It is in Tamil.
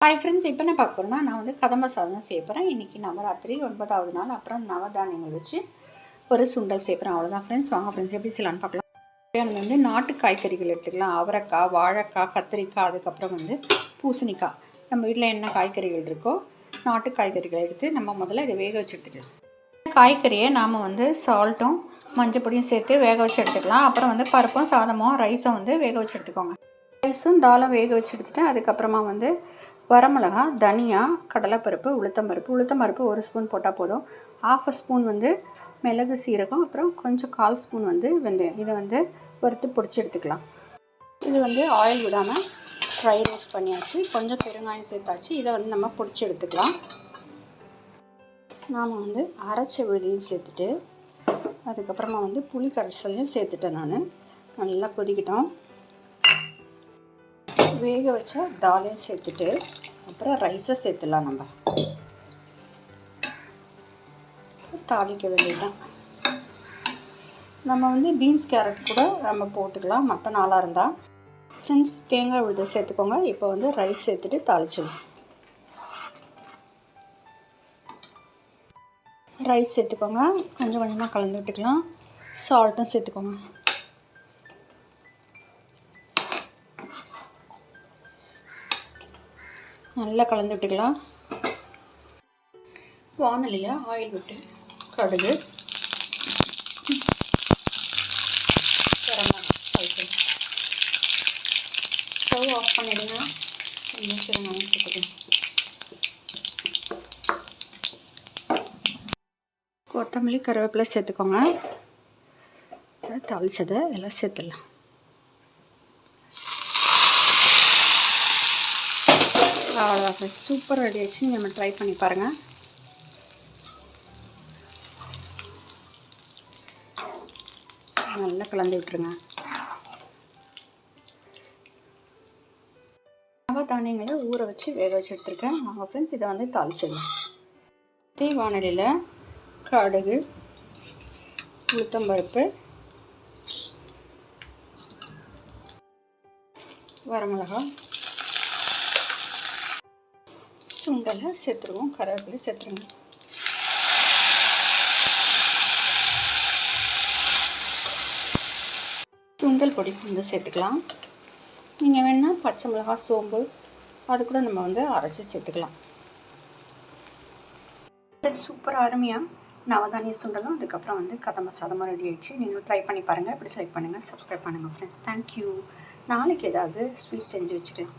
ஹாய் ஃப்ரெண்ட்ஸ் இப்போ என்ன பார்க்க நான் வந்து கதம்ப சாதம் செய்ய போகிறேன் இன்றைக்கி நவராத்திரி ஒன்பதாவது நாள். அப்புறம் நவதானியங்கள் வச்சு ஒரு சுண்டல் செய்யப்படுறேன் அவ்வளோதான் ஃப்ரெண்ட்ஸ் வாங்க ஃப்ரெண்ட்ஸ் எப்படி செய்யலான்னு பார்க்கலாம். வந்து நாட்டு காய்கறிகள் எடுத்துக்கலாம். அவரைக்காய் வாழைக்காய் கத்திரிக்காய் அதுக்கப்புறம் வந்து பூசணிக்காய். நம்ம வீட்டில் என்ன காய்கறிகள் இருக்கோ நாட்டு காய்கறிகள் எடுத்து நம்ம முதல்ல இதை வேக வச்சு எடுத்துக்கலாம். காய்கறியை நாம் வந்து சால்ட்டும் மஞ்சள் பொடியும் சேர்த்து வேக வச்சு எடுத்துக்கலாம். அப்புறம் வந்து பருப்பும் சாதமும் ரைஸும் வந்து வேக வச்சு எடுத்துக்கோங்க. ரைஸும் தாளம் வேக வச்சு எடுத்துகிட்டு அதுக்கப்புறமா வந்து வரமிளகா தனியா கடலைப்பருப்பு உளுத்தம்பருப்பு. உளுத்தம்பருப்பு ஒரு ஸ்பூன் போட்டால் போதும். ஆஃப் ஸ்பூன் வந்து மிளகு சீரகம் அப்புறம் கொஞ்சம் கால் ஸ்பூன் வந்து வெந்தயம். இதை வந்து வறுத்து பொடிச்சு எடுத்துக்கலாம். இது வந்து ஆயில் விடாமல் ஃப்ரை ரோஸ்ட் பண்ணியாச்சு. கொஞ்சம் பெருங்காயம் சேர்த்தாச்சு. இதை வந்து நம்ம பொடிச்சு எடுத்துக்கலாம். நாம் வந்து அரைச்ச வெளியும் சேர்த்துட்டு அதுக்கப்புறமா வந்து புளி கரைசலையும் சேர்த்துட்டேன் நான். நல்லா கொதிக்கிட்டோம். வேக வச்ச தாலையும் சேர்த்துட்டு அப்புறம் ரைஸை சேர்த்துலாம் நம்ம. தாளிக்க வேண்டியதுதான். நம்ம வந்து பீன்ஸ் கேரட் கூட நம்ம போட்டுக்கலாம். மற்ற நாளாக இருந்தால் ஃப்ரெண்ட்ஸ் தேங்காய் விழுத சேர்த்துக்கோங்க. இப்போ வந்து ரைஸ் சேர்த்துட்டு தாளிச்சிடலாம். ரைஸ் சேர்த்துக்கோங்க. கொஞ்சம் கொஞ்சமாக கலந்து விட்டுக்கலாம். சால்ட்டும் சேர்த்துக்கோங்க. நல்லா கலந்து விட்டுக்கலாம். வானலியில் ஆயில் விட்டு கடுகு. ஸ்டவ் ஆஃப் பண்ணிடுங்க. கொஞ்சம் கொத்தமல்லி கருவேப்பிலை சேர்த்துக்கோங்க. தாளிச்சதை எல்லாம் சேர்த்துடலாம். அவ்வளோதான் சூப்பர் ரெடி ஆச்சு நம்ம ட்ரை பண்ணி பாருங்கள் நல்லா கலந்து விட்டுருங்க. நவதானியங்களை ஊற வச்சு வேக வச்சு எடுத்துருக்கேன். நாங்கள் ஃப்ரெண்ட்ஸ் இதை வந்து தாளிச்சிடலாம். தீ வானலியில் கடுகு உளுத்தம்பருப்பு வரமிளகாய் சுண்டலை சேர்த்துருவோம் கருவேப்பிலை சேர்த்துருங்க. சுண்டல் பொடி கொஞ்சம் சேர்த்துக்கலாம். நீங்கள் வேணால் பச்சை மிளகாய் சோம்பு அது கூட நம்ம வந்து அரைச்சி சேர்த்துக்கலாம். சூப்பர் அருமையாக நவதானிய சுண்டலும் அதுக்கப்புறம் வந்து கதம்ப சாதமாக ரெடி ஆயிடுச்சு. நீங்களும் ட்ரை பண்ணி பாருங்கள் இப்படி செலக்ட் பண்ணுங்கள் சப்ஸ்கிரைப் பண்ணுங்கள் ஃப்ரெண்ட்ஸ் தேங்க்யூ நாளைக்கு ஏதாவது ஸ்வீட் செஞ்சு வச்சுக்கலாம்